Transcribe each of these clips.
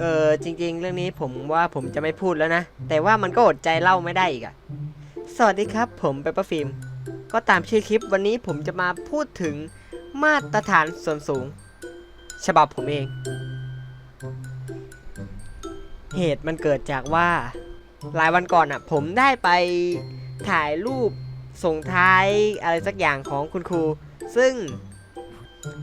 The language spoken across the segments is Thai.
เออจริง ๆ เรื่องนี้ผมว่าผมจะไม่พูดแล้วนะ แต่ว่ามันก็อดใจเล่าไม่ได้อีกอะสวัสดีครับ ผมเปเปอร์ฟิล์มก็ตามชื่อคลิปวันนี้ผมจะมาพูดถึงมาตรฐานส่วนสูง ฉบับผมเอง เหตุมันเกิดจากว่าหลายวันก่อนอะ ผมได้ไปถ่ายรูปส่งท้ายอะไรสักอย่างของคุณครู ซึ่ง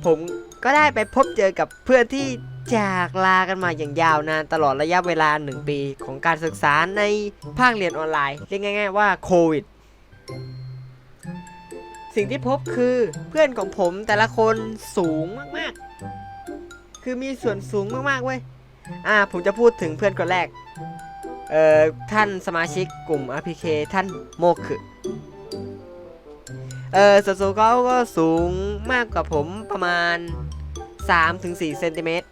ผมก็ได้ไปพบเจอกับเพื่อนที่ จากลากันมาอย่างยาวนานตลอดระยะเวลา 1 ปีของการศึกษาในภาคเรียนออนไลน์ เรียกง่าย ๆ ว่าโควิด สิ่งที่พบคือเพื่อนของผมแต่ละคนสูงมากๆ คือมีส่วนสูงมากๆเว้ย อ่า ผมจะพูดถึงเพื่อนคนแรก เอ่อ ท่านสมาชิกกลุ่ม RPK ท่านโมคือเออส่วนสูงเขาก็สูงมากกว่าผมประมาณ 3-4เซนติเมตร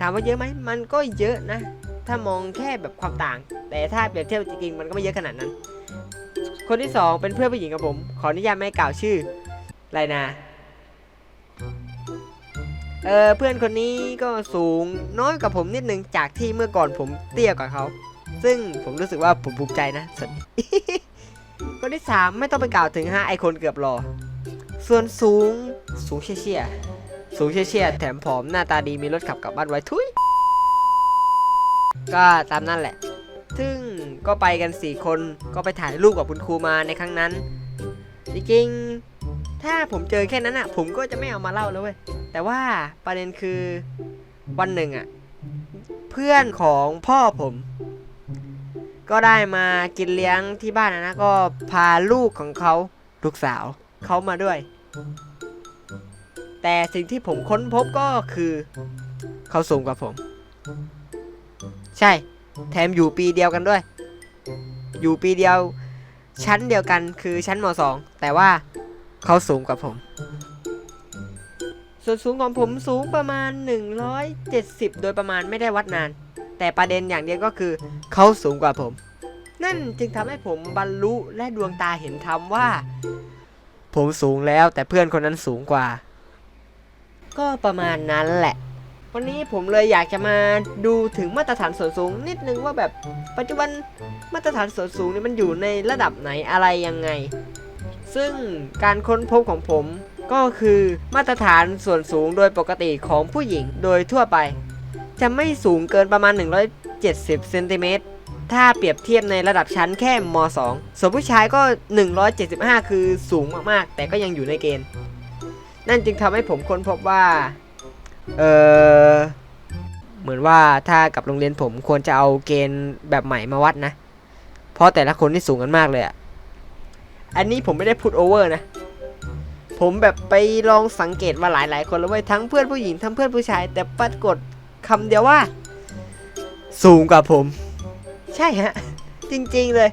ถามว่าเยอะไหมมันก็เยอะนะ ถ้ามองแค่แบบความต่าง แต่ถ้าเปรียบเทียบจริงๆมันก็ไม่เยอะขนาดนั้น คนที่สองเป็นเพื่อนผู้หญิงกับผม ขออนุญาตไม่กล่าวชื่อไรนาเออเพื่อนคนนี้ก็สูงน้อยกว่าผมนิดนึงจากที่เมื่อก่อนผมเตี้ยกว่าเขา ซึ่งผมรู้สึกว่าผมภูมิใจนะสนคนที่สามไม่ต้องไปกล่าวถึงฮะไอคนเกือบรอ ส่วนสูงสูงเชี่ยๆ สูงเชี่ยแถมผอมหน้าตาดีมีรถขับกลับบ้านไว้ทุยก็ตามนั่นแหละ ซึ่งก็ไปกัน 4 คนก็ไปถ่ายรูปกับคุณครูมาในครั้งนั้น จริงๆ ถ้าผมเจอแค่นั้นอะ ผมก็จะไม่เอามาเล่าแล้วเว้ย แต่ว่าประเด็นคือวันหนึ่งอะ เพื่อนของพ่อผม ก็ได้มากินเลี้ยงที่บ้านนะนะ ก็พาลูกของเขาลูกสาวเขามาด้วย แต่สิ่งที่ผมค้นพบก็คือเขาสูงกว่าผม ใช่ แถมอยู่ปีเดียวกันด้วย อยู่ปีเดียว ชั้นเดียวกันคือชั้นม .2 แต่ว่าเขาสูงกว่าผม ส่วนสูงของผมสูงประมาณ 170 โดยประมาณไม่ได้วัดนาน แต่ประเด็นอย่างเดียวก็คือเขาสูงกว่าผม นั่นจึงทำให้ผมบรรลุและดวงตาเห็นธรรมว่า ผมสูงแล้วแต่เพื่อนคนนั้นสูงกว่า ก็ประมาณนั้นแหละ วันนี้ผมเลยอยากจะมาดูถึงมาตรฐานส่วนสูง นิดนึงว่าแบบปัจจุบันมาตรฐานส่วนสูงนี่มันอยู่ในระดับไหนอะไรยังไง ซึ่งการค้นพบของผมก็คือมาตรฐานส่วนสูงโดยปกติของผู้หญิงโดยทั่วไป จะไม่สูงเกินประมาณ 170เซนติเมตรถ้าเปรียบเทียบในระดับชั้นแค่ม .2 ส่วนผู้ชายก็ 175 คือสูงมากๆ แต่ก็ยังอยู่ในเกณฑ์ นั่นจึงทำให้ผมค้นพบว่า เออเหมือนว่าถ้ากับโรงเรียนผมควรจะเอาเกณฑ์แบบใหม่มาวัดนะ เพราะแต่ละคนที่สูงกันมากเลยอะอันนี้ผมไม่ได้พูดโอเวอร์นะ ผมแบบไปลองสังเกตมาหลายๆ คนแล้วเว้ยทั้งเพื่อนผู้หญิงทั้งเพื่อนผู้ชาย แต่ปรากฏคำเดียวว่า สูงกว่าผม ใช่ฮะ จริงๆเลย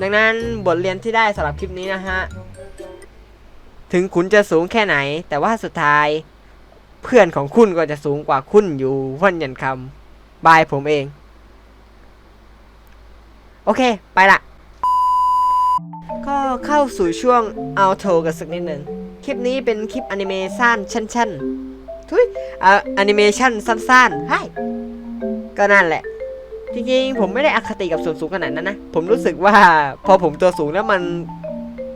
ดังนั้นบทเรียนที่ได้สำหรับคลิปนี้นะฮะ ถึงคุณจะสูงแค่ไหน แต่ว่าสุดท้าย เพื่อนของคุณก็จะสูงกว่าคุณอยู่วันยันคำบายผมเอง โอเค ไปละ ก็เข้าสู่ช่วงเอาโทกันสักนิดหนึ่งคลิปนี้เป็นคลิปอนิเมชันชั้นๆทุยอะอนิเมชันสั้นๆให้ก็นั่นแหละจริงๆผมไม่ได้อคติกับส่วนสูงขนาดนั้นนะ ผมรู้สึกว่าพอผมตัวสูงแล้วมัน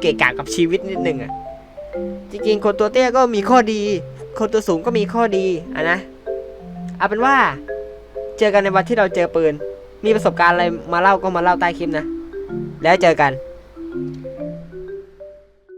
เกะกะกับชีวิตนิดนึงอะ จริงๆ คนตัวเตี้ยก็มีข้อดี คนตัวสูงก็มีข้อดีอะนะเอาเป็นว่า เจอกันในวันที่เราเจอปืน มีประสบการณ์อะไรมาเล่าก็มาเล่าใต้คลิปนะ แล้วเจอกัน